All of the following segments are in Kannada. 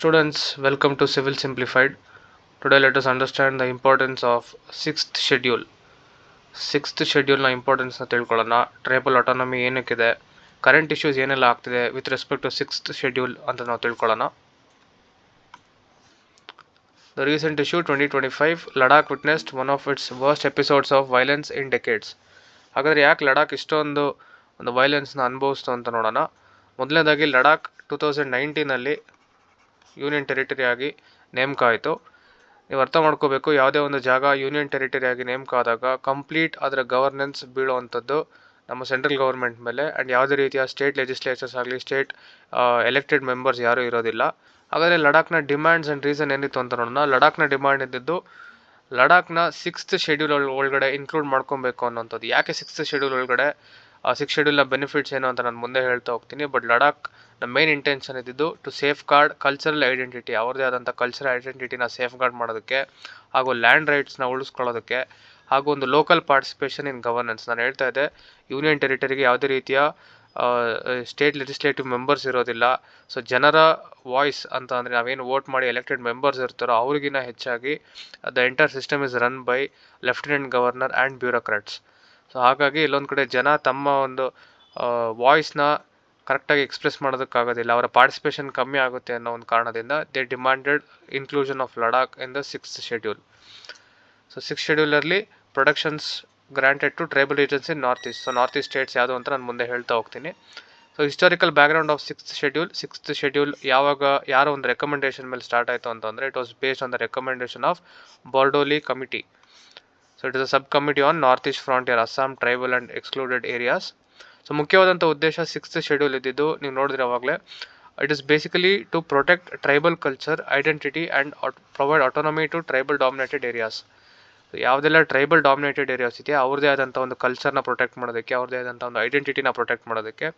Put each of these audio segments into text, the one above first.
Students, welcome to Civil Simplified. Today, let us understand the importance of sixth schedule. Sixth ಶೆಡ್ಯೂಲ್ನ ಇಂಪಾರ್ಟೆನ್ಸ್ನ ತಿಳ್ಕೊಳ್ಳೋಣ. ಟ್ರೈಬಲ್ ಆಟೋನಮಿ ಏನಕ್ಕಿದೆ? ಕರೆಂಟ್ ಇಶ್ಯೂಸ್ ಏನೆಲ್ಲ ಆಗ್ತಿದೆ with respect to sixth schedule ಅಂತ ನಾವು ತಿಳ್ಕೊಳ್ಳೋಣ. The recent issue twenty twenty five Ladakh witnessed one of its worst episodes of violence in decades ಹಾಗಾದರೆ ಯಾಕೆ ಲಡಾಖ್ ಇಷ್ಟೊಂದು ಒಂದು ವೈಲೆನ್ಸ್ನ ಅನುಭವಿಸ್ತು ಅಂತ ನೋಡೋಣ. ಮೊದಲನೇದಾಗಿ ಲಡಾಖ್ ಟೂ ತೌಸಂಡ್ ನೈನ್ಟೀನಲ್ಲಿ ಯೂನಿಯನ್ ಟೆರಿಟರಿ ಆಗಿ ನೇಮಕ ಆಯಿತು ನೀವು ಅರ್ಥ ಮಾಡ್ಕೋಬೇಕು, ಯಾವುದೇ ಒಂದು ಜಾಗ ಯೂನಿಯನ್ ಟೆರಿಟರಿ ಆಗಿ ನೇಮಕ ಆದಾಗ ಕಂಪ್ಲೀಟ್ ಅದರ ಗವರ್ನೆನ್ಸ್ ಬೀಳುವಂಥದ್ದು ನಮ್ಮ ಸೆಂಟ್ರಲ್ ಗೌರ್ಮೆಂಟ್ ಮೇಲೆ. ಆ್ಯಂಡ್ ಯಾವುದೇ ರೀತಿಯ ಸ್ಟೇಟ್ ಲೆಜಿಸ್ಲೇಚರ್ಸ್ ಆಗಲಿ, ಸ್ಟೇಟ್ ಎಲೆಕ್ಟೆಡ್ ಮೆಂಬರ್ಸ್ ಯಾರೂ ಇರೋದಿಲ್ಲ. ಹಾಗಾದರೆ ಲಡಾಖ್ನ ಡಿಮ್ಯಾಂಡ್ಸ್ ಆ್ಯಂಡ್ ರೀಸನ್ ಏನಿತ್ತು ಅಂತ ನೋಡೋಣ. ಲಡಾಖ್ನ ಡಿಮ್ಯಾಂಡ್ ಇದ್ದಿದ್ದು ಲಡಾಖ್ನ ಸಿಕ್ಸ್ತ್ ಶೆಡ್ಯೂಲ್ ಒಳಗಡೆ ಇನ್ಕ್ಲೂಡ್ ಮಾಡ್ಕೊಬೇಕು ಅನ್ನೋಂಥದ್ದು. ಯಾಕೆ ಸಿಕ್ಸ್ತ್ ಶೆಡ್ಯೂಲ್ ಒಳಗಡೆ? ಸಿಕ್ಸ್ ಶೆಡ್ಯೂಲ್ನ ಬೆನಿಫಿಟ್ಸ್ ಏನು ಅಂತ ನಾನು ಮುಂದೆ ಹೇಳ್ತಾ ಹೋಗ್ತೀನಿ. ಬಟ್ ಲಡಾಖ್ ನಮ್ಮ ಮೇನ್ ಇಂಟೆನ್ಷನ್ ಇದ್ದಿದ್ದು to safeguard cultural identity ಅವ್ರದೇ ಆದಂಥ ಕಲ್ಚರಲ್ ಐಡೆಂಟಿಟಿನ ಸೇಫ್ ಗಾರ್ಡ್ ಮಾಡೋದಕ್ಕೆ ಹಾಗೂ ಲ್ಯಾಂಡ್ ರೈಟ್ಸ್ನ ಉಳಿಸ್ಕೊಳ್ಳೋದಕ್ಕೆ ಹಾಗೂ ಒಂದು ಲೋಕಲ್ ಪಾರ್ಟಿಸಿಪೇಷನ್ ಇನ್ ಗವರ್ನೆನ್ಸ್ ನಾನು ಹೇಳ್ತಾ ಇದ್ದೆ ಯೂನಿಯನ್ ಟೆರಿಟರಿಗೆ ಯಾವುದೇ ರೀತಿಯ ಸ್ಟೇಟ್ ಲೆಜಿಸ್ಲೇಟಿವ್ ಮೆಂಬರ್ಸ್ ಇರೋದಿಲ್ಲ. ಸೊ ಜನರ ವಾಯ್ಸ್ ಅಂತ ಅಂದರೆ ನಾವೇನು ವೋಟ್ ಮಾಡಿ ಎಲೆಕ್ಟೆಡ್ ಮೆಂಬರ್ಸ್ ಇರ್ತಾರೋ ಅವ್ರಿಗಿನ್ನ ಹೆಚ್ಚಾಗಿ the entire system is run by lieutenant governor and bureaucrats so ಹಾಗಾಗಿ ಇಲ್ಲೊಂದು ಕಡೆ ಜನ ತಮ್ಮ ಒಂದು ವಾಯ್ಸ್ನ ಕರೆಕ್ಟಾಗಿ ಎಕ್ಸ್ಪ್ರೆಸ್ ಮಾಡೋದಕ್ಕಾಗೋದಿಲ್ಲ. ಅವರ ಪಾರ್ಟಿಸಿಪೇಷನ್ ಕಮ್ಮಿ ಆಗುತ್ತೆ ಅನ್ನೋ ಒಂದು ಕಾರಣದಿಂದ they demanded inclusion of Ladakh in the six schedule so six ಶೆಡ್ಯೂಲಲ್ಲಿ protections granted to tribal agency in north east so north east states ಯಾವುದು ಅಂತ ನಾನು ಮುಂದೆ ಹೇಳ್ತಾ ಹೋಗ್ತೀನಿ. So historical background of sixth schedule sixth schedule ಯಾವಾಗ, ಯಾರೋ ಒಂದು ರೆಕಮೆಂಡೇಷನ್ ಮೇಲೆ ಸ್ಟಾರ್ಟ್ ಆಯಿತು ಅಂತಂದರೆ it was based on the recommendation of Bardoloi committee so it is a sub committee on north east frontier Assam tribal and excluded areas so ಮುಖ್ಯವಾದಂಥ ಉದ್ದೇಶ ಸಿಕ್ಸ್ತ್ ಶೆಡ್ಯೂಲ್ ಇದ್ದಿದ್ದು, ನೀವು ನೋಡಿದ್ರೆ ಅವಾಗಲೇ. It is basically to protect tribal culture identity and provide autonomy to tribal dominated areas ಯಾವುದೆಲ್ಲ ಟ್ರೈಬಲ್ ಡಾಮಿನೇಟೆಡ್ ಏರಿಯಾಸ್ ಇದೆ, ಅವ್ರದ್ದೇ ಆದಂಥ ಒಂದು ಕಲ್ಚರ್ನ ಪ್ರೊಟೆಕ್ಟ್ ಮಾಡೋದಕ್ಕೆ ಅವ್ರದೇ ಆದಂಥ ಒಂದು ಐಡೆಂಟಿಟಿನ ಪ್ರೊಟೆಕ್ಟ್ ಮಾಡೋದಕ್ಕೆ.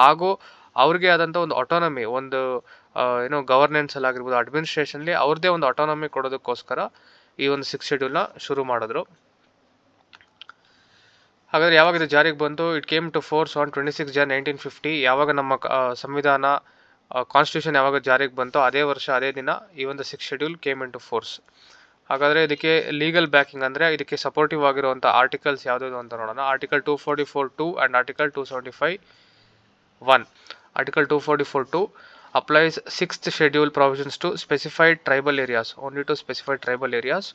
ಹಾಗೂ ಅವ್ರಿಗೆ ಆದಂಥ ಒಂದು ಆಟೋನಮಿ ಒಂದು ಏನೋ ಗವರ್ನೆನ್ಸ್ ಆಗಿರ್ಬೋದು ಅಡ್ಮಿನಿಸ್ಟ್ರೇಷನ್ಲಿ ಅವ್ರದ್ದೇ ಒಂದು ಆಟೋನಮಿ ಕೊಡೋದಕ್ಕೋಸ್ಕರ ಈ ಒಂದು ಸಿಕ್ಸ್ ಶೆಡ್ಯೂಲ್ನ ಶುರು ಮಾಡಿದ್ರು. ಹಾಗಾದರೆ ಯಾವಾಗ ಇದು ಜಾರಿಗೆ ಬಂತು it came to force on twenty six Jan nineteen fifty ಯಾವಾಗ ನಮ್ಮ ಸಂವಿಧಾನ ಕಾನ್ಸ್ಟಿಟ್ಯೂಷನ್ ಯಾವಾಗ ಜಾರಿಗೆ ಬಂತೋ ಅದೇ ವರ್ಷ, ಅದೇ ದಿನ ಈ ಒಂದು six schedule came in to force ಹಾಗಾದರೆ ಇದಕ್ಕೆ ಲೀಗಲ್ ಬ್ಯಾಕಿಂಗ್ ಅಂದರೆ ಇದಕ್ಕೆ ಸಪೋರ್ಟಿವ್ ಆಗಿರುವಂಥ ಆರ್ಟಿಕಲ್ಸ್ ಯಾವುದಾದ್ರು ಅಂತ ನೋಡೋಣ. Article two forty four two and article two seventy five one article two forty four two applies sixth schedule provisions to specified tribal areas only to specified tribal areas.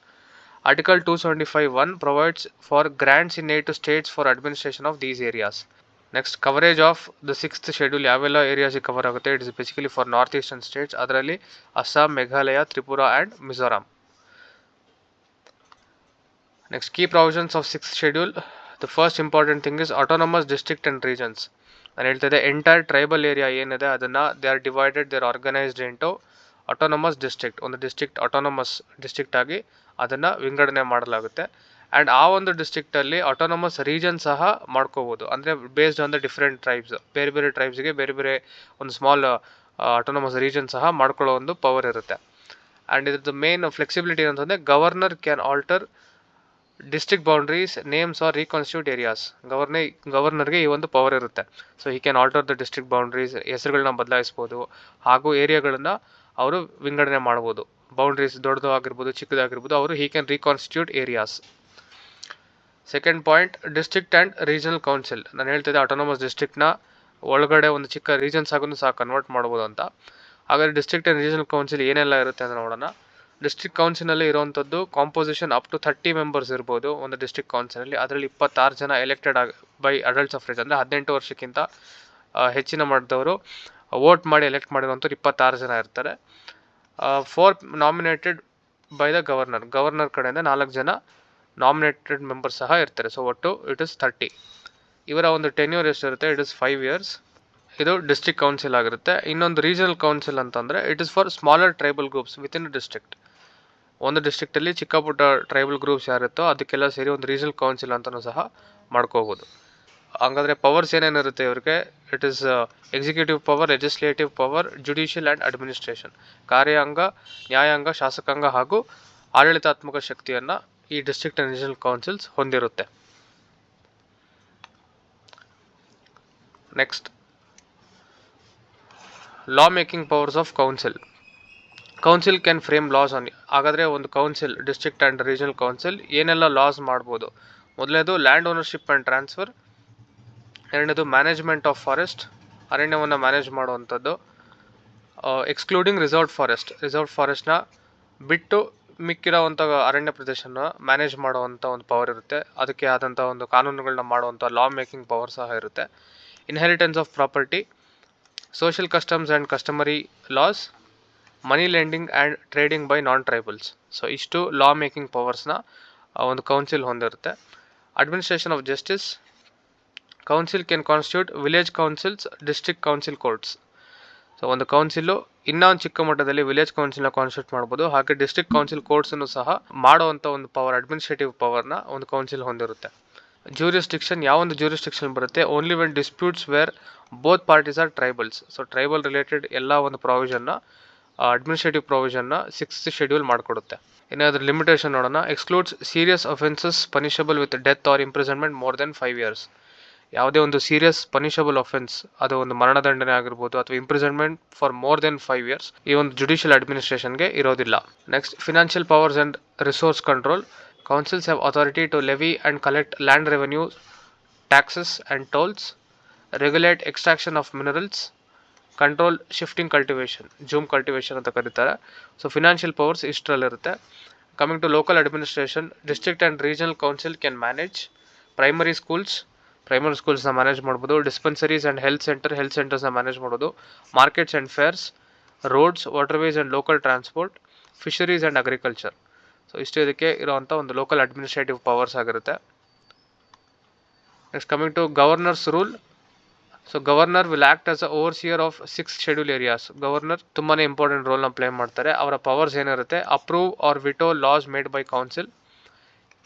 Article 275.1 provides for grants in aid to states for administration of these areas. Next, coverage of the sixth schedule ಯಾವೆಲ್ಲ ಏರಿಯಾಸ್ ಕವರ್ ಆಗುತ್ತೆ? It is basically for north eastern states ಅದರಲ್ಲಿ Assam Meghalaya Tripura and Mizoram next key provisions of six schedule the first important thing is autonomous district and regions ನಾನು ಹೇಳ್ತಾ ಇದ್ದೆ ಎಂಟೈರ್ ಟ್ರೈಬಲ್ ಏರಿಯಾ ಏನಿದೆ, ಅದನ್ನು they are divided they are organised into autonomous district ಒಂದು ಡಿಸ್ಟ್ರಿಕ್ಟ್ ಆಟೋನಮಸ್ ಡಿಸ್ಟ್ರಿಕ್ಟ್ ಆಗಿ ಅದನ್ನು ವಿಂಗಡಣೆ ಮಾಡಲಾಗುತ್ತೆ. ಆ್ಯಂಡ್ ಆ ಒಂದು ಡಿಸ್ಟ್ರಿಕ್ಟಲ್ಲಿ ಆಟೋನಮಸ್ ರೀಜನ್ ಸಹ ಮಾಡ್ಕೋಬೋದು. ಅಂದರೆ based on the different tribes ಬೇರೆ ಬೇರೆ ಟ್ರೈಬ್ಸ್ಗೆ ಬೇರೆ ಬೇರೆ ಒಂದು ಸ್ಮಾಲ್ ಆಟೋನಮಸ್ ರೀಜನ್ ಸಹ ಮಾಡ್ಕೊಳ್ಳೋ ಒಂದು ಪವರ್ ಇರುತ್ತೆ. ಆ್ಯಂಡ್ ಇದ್ರದ್ದು ಮೇನ್ ಫ್ಲೆಕ್ಸಿಬಿಲಿಟಿ ಅಂತಂದರೆ governor can alter district boundaries names or reconstitute areas ಗವರ್ನೇ ಗವರ್ನರ್ಗೆ ಈ ಒಂದು ಪವರ್ ಇರುತ್ತೆ. ಸೊ ಈ can alter the district boundaries ಹೆಸರುಗಳನ್ನ ಬದಲಾಯಿಸ್ಬೋದು, ಹಾಗೂ ಏರಿಯಾಗಳನ್ನು ಅವರು ವಿಂಗಡಣೆ ಮಾಡ್ಬೋದು. ಬೌಂಡ್ರೀಸ್ ದೊಡ್ಡದು ಆಗಿರ್ಬೋದು ಚಿಕ್ಕದಾಗಿರ್ಬೋದು, ಅವರು he can reconstitute areas second point district and regional council ನಾನು ಹೇಳ್ತಿದ್ದೆ ಆಟೋನಮಸ್ ಡಿಸ್ಟ್ರಿಕ್ಟ್ನ ಒಳಗಡೆ ಒಂದು ಚಿಕ್ಕ ರೀಜನ್ಸ್ ಆಗೋದು ಸಹ ಕನ್ವರ್ಟ್ ಮಾಡ್ಬೋದು ಅಂತ. ಹಾಗಾದರೆ ಡಿಸ್ಟ್ರಿಕ್ಟ್ ಆ್ಯಂಡ್ ರೀಜನಲ್ ಕೌನ್ಸಿಲ್ ಏನೆಲ್ಲ ಇರುತ್ತೆ ಅಂತ ನೋಡೋಣ. ಡಿಸ್ಟ್ರಿಕ್ಟ್ ಕೌನ್ಸಿಲಲ್ಲಿ ಇರುವಂಥದ್ದು composition up to thirty members ಇರ್ಬೋದು ಒಂದು ಡಿಸ್ಟ್ರಿಕ್ಟ್ ಕೌನ್ಸಿಲಲ್ಲಿ ಅದರಲ್ಲಿ ಇಪ್ಪತ್ತಾರು ಜನ ಎಲೆಕ್ಟೆಡ್ ಆಗಿ ಬೈ ಅಡಲ್ಟ್ಸ್ ಆಫ್ ಏಜ್ ಅಂದರೆ ಹದಿನೆಂಟು ವರ್ಷಕ್ಕಿಂತ ಹೆಚ್ಚಿನ ಮಾಡಿದವರು. ವೋಟ್ ಮಾಡಿ ಎಲೆಕ್ಟ್ ಮಾಡಿರುವಂಥವ್ರು ಇಪ್ಪತ್ತಾರು ಜನ ಇರ್ತಾರೆ. Four nominated by the governor governor ಕಡೆಯಿಂದ ನಾಲ್ಕು ಜನ ನಾಮಿನೇಟೆಡ್ ಮೆಂಬರ್ಸ್ ಸಹ ಇರ್ತಾರೆ. ಸೊ ಒಟ್ಟು ಇಟ್ ಇಸ್ ಥರ್ಟಿ ಇವರ ಒಂದು ಟೆನ್ಯೂರ್ ಎಷ್ಟಿರುತ್ತೆ? ಇಟ್ ಇಸ್ ಫೈವ್ ಇಯರ್ಸ್ ಇದು ಡಿಸ್ಟ್ರಿಕ್ಟ್ ಕೌನ್ಸಿಲ್ ಆಗಿರುತ್ತೆ. ಇನ್ನೊಂದು ರೀಜನಲ್ ಕೌನ್ಸಿಲ್ ಅಂತಂದರೆ it is for smaller tribal groups within district ಒಂದು ಡಿಸ್ಟ್ರಿಕ್ಟಲ್ಲಿ ಚಿಕ್ಕ ಪುಟ್ಟ ಟ್ರೈಬಲ್ ಗ್ರೂಪ್ಸ್ ಯಾರಿರುತ್ತೋ ಅದಕ್ಕೆಲ್ಲ ಸೇರಿ ಒಂದು ರೀಜನಲ್ ಕೌನ್ಸಿಲ್ ಅಂತಲೂ ಸಹ ಮಾಡ್ಕೋಬೋದು. ಹಂಗಾದರೆ ಪವರ್ಸ್ ಏನೇನಿರುತ್ತೆ ಇವ್ರಿಗೆ? It is executive power legislative power judicial and administration ಕಾರ್ಯಾಂಗ ನ್ಯಾಯಾಂಗ ಶಾಸಕಾಂಗ ಹಾಗೂ ಆಡಳಿತಾತ್ಮಕ ಶಕ್ತಿಯನ್ನು ಈ ಡಿಸ್ಟ್ರಿಕ್ಟ್ ಆ್ಯಂಡ್ ರೀಜನಲ್ ಕೌನ್ಸಿಲ್ಸ್ ಹೊಂದಿರುತ್ತೆ. Next law making powers of council council can frame laws on ಹಾಗಾದರೆ ಒಂದು council district and regional council ಏನೆಲ್ಲ ಲಾಸ್ ಮಾಡ್ಬೋದು? ಮೊದಲನೇದು ಲ್ಯಾಂಡ್ ಓನರ್ಶಿಪ್ ಆ್ಯಂಡ್ ಟ್ರಾನ್ಸ್ಫರ್ ಎರಡನೇದು ಮ್ಯಾನೇಜ್ಮೆಂಟ್ ಆಫ್ ಫಾರೆಸ್ಟ್ ಅರಣ್ಯವನ್ನು ಮ್ಯಾನೇಜ್ ಮಾಡುವಂಥದ್ದು. ಎಕ್ಸ್ಕ್ಲೂಡಿಂಗ್ ರಿಸಾರ್ಟ್ ಫಾರೆಸ್ಟ್ ರಿಸಾರ್ಟ್ ಫಾರೆಸ್ಟ್ನ ಬಿಟ್ಟು ಮಿಕ್ಕಿರೋವಂಥ ಅರಣ್ಯ ಪ್ರದೇಶನ ಮ್ಯಾನೇಜ್ ಮಾಡುವಂಥ ಒಂದು ಪವರ್ ಇರುತ್ತೆ. ಅದಕ್ಕೆ ಆದಂಥ ಒಂದು ಕಾನೂನುಗಳನ್ನ ಮಾಡುವಂಥ ಲಾ ಮೇಕಿಂಗ್ ಪವರ್ ಸಹ ಇರುತ್ತೆ. Inheritance of property social customs and customary laws money lending and trading by non tribals so ಇಷ್ಟು ಲಾ ಮೇಕಿಂಗ್ ಪವರ್ಸ್ನ ಒಂದು ಕೌನ್ಸಿಲ್ ಹೊಂದಿರುತ್ತೆ. Administration of justice council can constitute village councils district council courts so ಒಂದು ಕೌನ್ಸಿಲು ಇನ್ನೊಂದು ಚಿಕ್ಕ ಮಟ್ಟದಲ್ಲಿ ವಿಲೇಜ್ ಕೌನ್ಸಿಲ್ನ ಕಾನ್ಸ್ಟಿಟ್ಯೂಟ್ ಮಾಡ್ಬೋದು. ಹಾಗೆ ಡಿಸ್ಟ್ರಿಕ್ಟ್ ಕೌನ್ಸಿಲ್ ಕೋರ್ಟ್ಸನ್ನು ಸಹ ಮಾಡುವಂಥ ಒಂದು ಪವರ್ ಅಡ್ಮಿನಿಸ್ಟ್ರೇಟಿವ್ ಪವರ್ನ ಒಂದು ಕೌನ್ಸಿಲ್ ಹೊಂದಿರುತ್ತೆ. ಜ್ಯೂರಿಸ್ಟಿಕ್ಷನ್ ಯಾವ ಒಂದು ಜ್ಯೂರಿಸ್ಟಿಕ್ಷನ್ ಬರುತ್ತೆ? Only when disputes where both parties are tribals so tribal related ಎಲ್ಲ ಒಂದು ಪ್ರಾವಿಷನ್ನ ಅಡ್ಮಿನಿಸ್ಟ್ರೇಟಿವ್ ಪ್ರಾವಿಷನ್ನ ಸಿಕ್ಸ್ತ್ ಶೆಡ್ಯೂಲ್ ಮಾಡಿಕೊಡುತ್ತೆ. ಏನಾದರೂ ಲಿಮಿಟೇಷನ್ ನೋಡೋಣ. Excludes serious offences punishable with death or imprisonment more than five years ಯಾವುದೇ ಒಂದು ಸೀರಿಯಸ್ ಪನಿಷಬಲ್ ಅಫೆನ್ಸ್ ಅದು ಒಂದು ಮರಣದಂಡನೆ ಆಗಿರ್ಬೋದು ಅಥವಾ imprisonment for more than five years ಈ ಒಂದು ಜುಡಿಷಿಯಲ್ ಅಡ್ಮಿನಿಸ್ಟ್ರೇಷನ್ಗೆ ಇರೋದಿಲ್ಲ. Next financial powers and resource control councils have authority to levy and collect land revenue taxes and tolls regulate extraction of minerals control shifting cultivation jhum cultivation ಅಂತ ಕರೀತಾರೆ. So financial powers ಇಷ್ಟರಲ್ಲಿರುತ್ತೆ coming to local administration district and regional council can manage primary schools primary ಸ್ಕೂಲ್ಸ್ನ manage ಮಾಡ್ಬೋದು dispensaries and health centre health ಸೆಂಟರ್ಸ್ನ manage ಮಾಡೋದು markets and fairs roads waterways and local transport fisheries and agriculture so ಇಷ್ಟು ಇದಕ್ಕೆ ಇರೋವಂಥ ಒಂದು ಲೋಕಲ್ ಅಡ್ಮಿನಿಸ್ಟ್ರೇಟಿವ್ ಪವರ್ಸ್ ಆಗಿರುತ್ತೆ. Next coming to governor's rule so governor will act as a overseer of six schedule areas governor ತುಂಬಾ ಇಂಪಾರ್ಟೆಂಟ್ ರೋಲ್ನ ಪ್ಲೇ ಮಾಡ್ತಾರೆ. ಅವರ ಪವರ್ಸ್ ಏನಿರುತ್ತೆ? Approve or veto laws made by council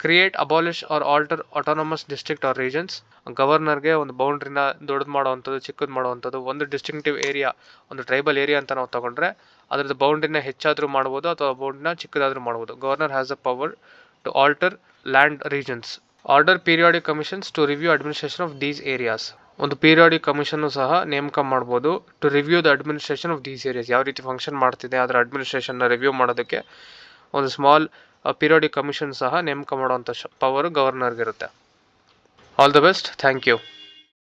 create abolish or alter autonomous district or regions ಗವರ್ನರ್ಗೆ ಒಂದು ಬೌಂಡ್ರಿನ ದೊಡ್ಡದು ಮಾಡುವಂಥದ್ದು, ಚಿಕ್ಕದು ಮಾಡುವಂಥದ್ದು, ಒಂದು ಡಿಸ್ಟಿಂಕ್ಟಿವ್ ಏರಿಯಾ ಒಂದು ಟ್ರೈಬಲ್ ಏರಿಯಾ ಅಂತ ನಾವು ತಗೊಂಡ್ರೆ ಅದರದ್ದು ಬೌಂಡ್ರಿನ ಹೆಚ್ಚಾದರೂ ಮಾಡ್ಬೋದು ಅಥವಾ ಬೌಂಡ್ರಿನ ಚಿಕ್ಕದಾದರೂ ಮಾಡ್ಬೋದು. Governor has a power to alter land regions order periodic commissions to review administration of these areas ಒಂದು ಪೀರಿಯಾಡಿಕ್ ಕಮಿಷನ್ನು ಸಹ ನೇಮಕ ಮಾಡ್ಬೋದು. To review the administration of these areas ಯಾವ ರೀತಿ ಫಂಕ್ಷನ್ ಮಾಡ್ತಿದೆ, ಅದರ ಅಡ್ಮಿನಿಸ್ಟ್ರೇಷನ್ನ ರಿವ್ಯೂ ಮಾಡೋದಕ್ಕೆ ಒಂದು ಸ್ಮಾಲ್ ಪೀರಿಯಾಡಿಕ್ ಕಮಿಷನ್ ಸಹ ನೇಮಕ ಮಾಡುವಂಥ power ಗವರ್ನರ್ಗಿರುತ್ತೆ all the best thank you